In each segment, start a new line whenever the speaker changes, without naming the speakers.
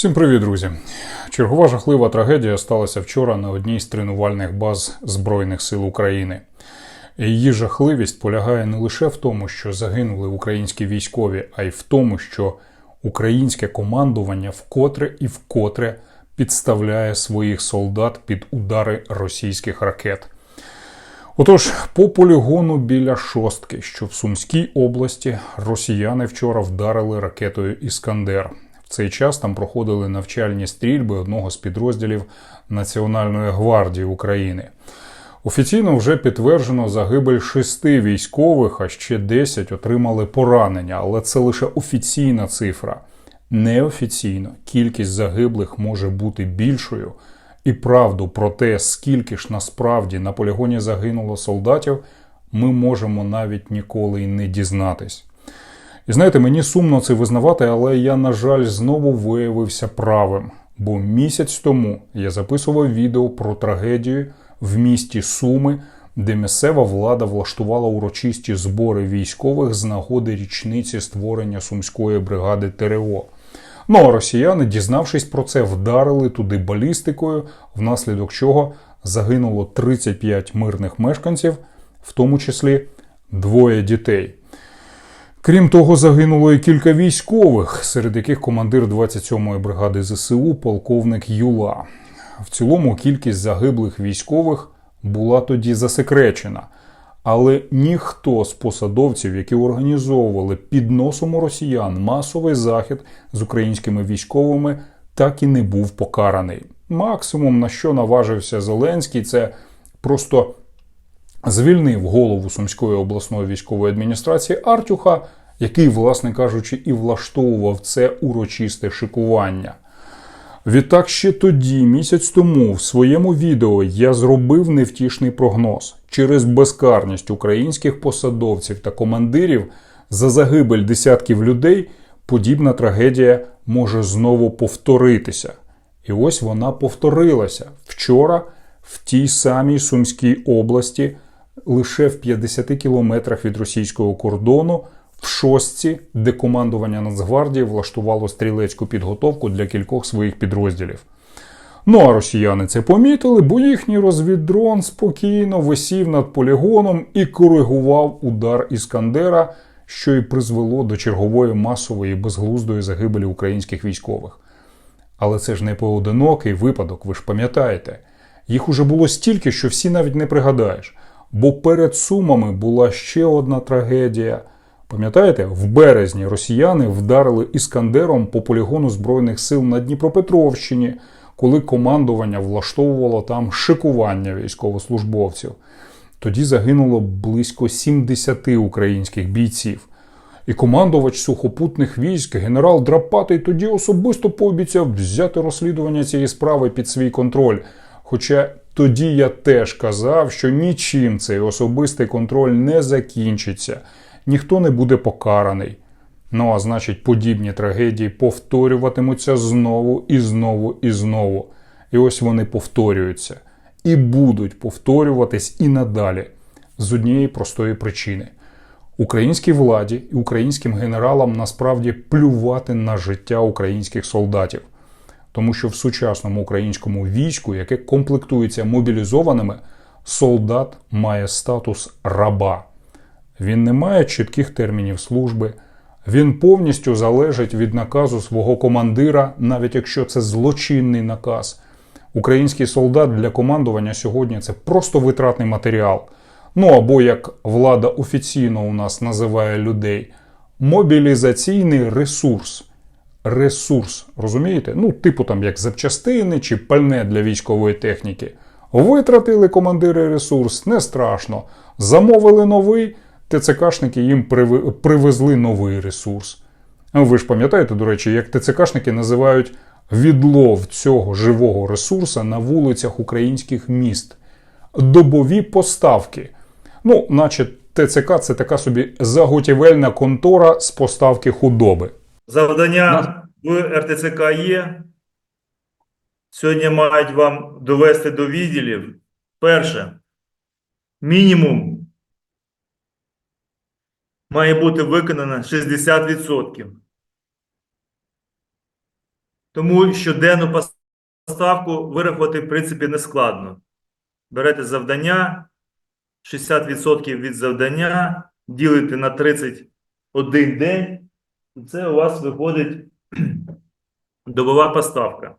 Всім привіт, друзі! Чергова жахлива трагедія сталася вчора на одній з тренувальних баз Збройних сил України. Її жахливість полягає не лише в тому, що загинули українські військові, а й в тому, що українське командування вкотре і вкотре підставляє своїх солдат під удари російських ракет. Отож, по полігону біля шостки, що в Сумській області, росіяни вчора вдарили ракетою Іскандер. Цей час там проходили навчальні стрільби одного з підрозділів Національної гвардії України. Офіційно вже підтверджено загибель шести військових, а ще 10 отримали поранення, але це лише офіційна цифра. Неофіційно кількість загиблих може бути більшою, і правду про те, скільки ж насправді на полігоні загинуло солдатів, ми можемо навіть ніколи й не дізнатись. І знаєте, мені сумно це визнавати, але я, на жаль, знову виявився правим. Бо місяць тому я записував відео про трагедію в місті Суми, де місцева влада влаштувала урочисті збори військових з нагоди річниці створення сумської бригади ТРО. Ну а росіяни, дізнавшись про це, вдарили туди балістикою, внаслідок чого загинуло 35 мирних мешканців, в тому числі двоє дітей. Крім того, загинуло і кілька військових, серед яких командир 27-ї бригади ЗСУ, полковник Юла. В цілому кількість загиблих військових була тоді засекречена. Але ніхто з посадовців, які організовували під носом у росіян масовий захід з українськими військовими, так і не був покараний. Максимум, на що наважився Зеленський, це просто звільнив голову Сумської обласної військової адміністрації Артюха, який, власне кажучи, і влаштовував це урочисте шикування. Відтак ще тоді, місяць тому, в своєму відео я зробив невтішний прогноз через безкарність українських посадовців та командирів за загибель десятків людей. Подібна трагедія може знову повторитися. І ось вона повторилася вчора в тій самій Сумській області, лише в 50 кілометрах від російського кордону, в шостці, де командування Нацгвардії влаштувало стрілецьку підготовку для кількох своїх підрозділів. Ну а росіяни це помітили, бо їхній розвіддрон спокійно висів над полігоном і коригував удар Іскандера, що й призвело до чергової масової безглуздої загибелі українських військових. Але це ж не поодинокий випадок, ви ж пам'ятаєте. Їх уже було стільки, що всі навіть не пригадаєш. Бо перед Сумами була ще одна трагедія. Пам'ятаєте, в березні росіяни вдарили іскандером по полігону Збройних сил на Дніпропетровщині, коли командування влаштовувало там шикування військовослужбовців. Тоді загинуло близько 70 українських бійців. І командувач сухопутних військ генерал Драпатий тоді особисто пообіцяв взяти розслідування цієї справи під свій контроль. Хоча тоді я теж казав, що нічим цей особистий контроль не закінчиться, ніхто не буде покараний. Ну а значить, подібні трагедії повторюватимуться знову і знову і знову. І ось вони повторюються і будуть повторюватись і надалі з однієї простої причини. Українській владі і українським генералам насправді плювати на життя українських солдатів. Тому що в сучасному українському війську, яке комплектується мобілізованими, солдат має статус раба. Він не має чітких термінів служби, він повністю залежить від наказу свого командира, навіть якщо це злочинний наказ. Український солдат для командування сьогодні це просто витратний матеріал. Ну або як влада офіційно у нас називає людей, мобілізаційний ресурс ресурс, розумієте? Ну, типу там як запчастини чи пальне для військової техніки. Витратили командири ресурс, не страшно. Замовили новий, ТЦКшники їм привезли новий ресурс. Ви ж пам'ятаєте, до речі, як ТЦКшники називають відлов цього живого ресурсу на вулицях українських міст, добові поставки. Ну, наче ТЦК це така собі заготівельна контора з поставки худоби.
Завдання в РТЦК є. Сьогодні мають вам довести до відділів. Перше, мінімум має бути виконано 60%. Тому щоденну поставку вирахувати, в принципі, не складно. Берете завдання, 60% від завдання, ділите на 31 день, це у вас виходить добова поставка.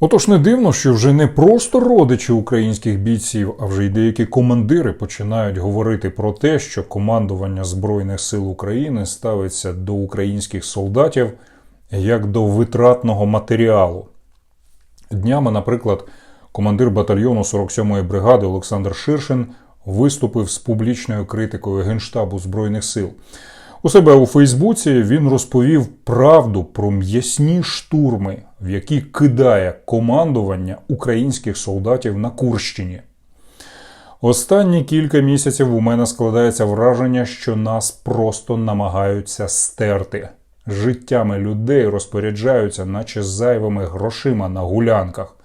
Отож не дивно, що вже не просто родичі українських бійців, а вже й деякі командири починають говорити про те, що командування Збройних сил України ставиться до українських солдатів як до витратного матеріалу. Днями, наприклад, командир батальйону 47-ї бригади Олександр Ширшин виступив з публічною критикою Генштабу Збройних сил. У себе у Фейсбуці він розповів правду про м'ясні штурми, в які кидає командування українських солдатів на Курщині. Останні кілька місяців у мене складається враження, що нас просто намагаються стерти. Життями людей розпоряджаються, наче зайвими грошима на гулянках.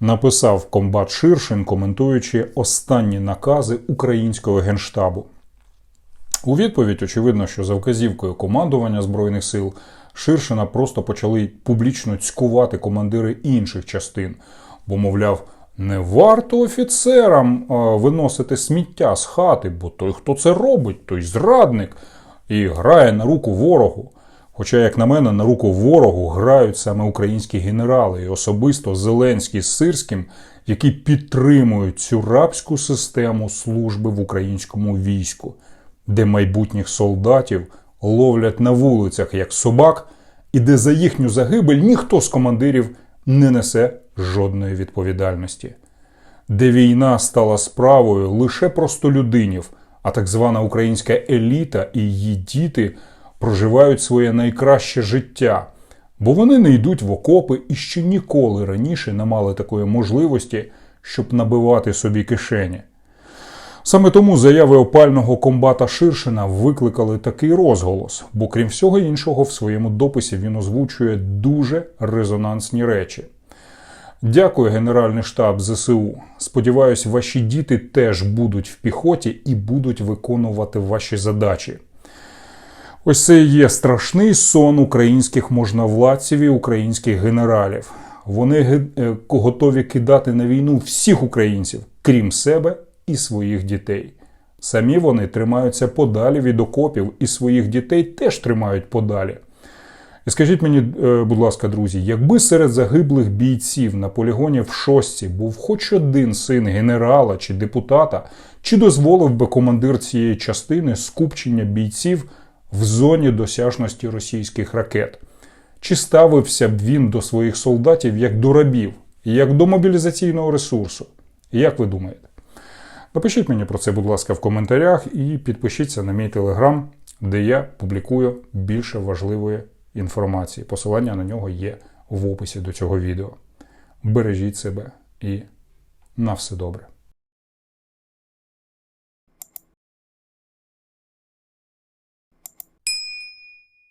Написав комбат Ширшин, коментуючи останні накази українського генштабу. У відповідь, очевидно, що за вказівкою командування Збройних сил Ширшина просто почали публічно цькувати командири інших частин, бо, мовляв, не варто офіцерам виносити сміття з хати, бо той, хто це робить, той зрадник і грає на руку ворогу. Хоча, як на мене, на руку ворогу грають саме українські генерали і особисто Зеленський з Сирським, які підтримують цю рабську систему служби в українському війську, де майбутніх солдатів ловлять на вулицях як собак, і де за їхню загибель ніхто з командирів не несе жодної відповідальності, де війна стала справою лише простолюдинів, а так звана українська еліта і її діти проживають своє найкраще життя, бо вони не йдуть в окопи і ще ніколи раніше не мали такої можливості, щоб набивати собі кишені. Саме тому заяви опального комбата Ширшина викликали такий розголос, бо крім всього іншого, в своєму дописі він озвучує дуже резонансні речі. Дякую, Генеральний штаб ЗСУ. Сподіваюсь, ваші діти теж будуть в піхоті і будуть виконувати ваші задачі. Ось це і є страшний сон українських можновладців і українських генералів. Вони е, готові кидати на війну всіх українців, крім себе і своїх дітей. Самі вони тримаються подалі від окопів і своїх дітей теж тримають подалі. І скажіть мені, е, будь ласка, друзі, якби серед загиблих бійців на полігоні в шостці був хоч один син генерала чи депутата, чи дозволив би командир цієї частини скупчення бійців в зоні досяжності російських ракет? Чи ставився б він до своїх солдатів як до рабів, як до мобілізаційного ресурсу? Як ви думаєте? Напишіть мені про це, будь ласка, в коментарях і підпишіться на мій телеграм, де я публікую більше важливої інформації. Посилання на нього є в описі до цього відео. Бережіть себе і на все добре.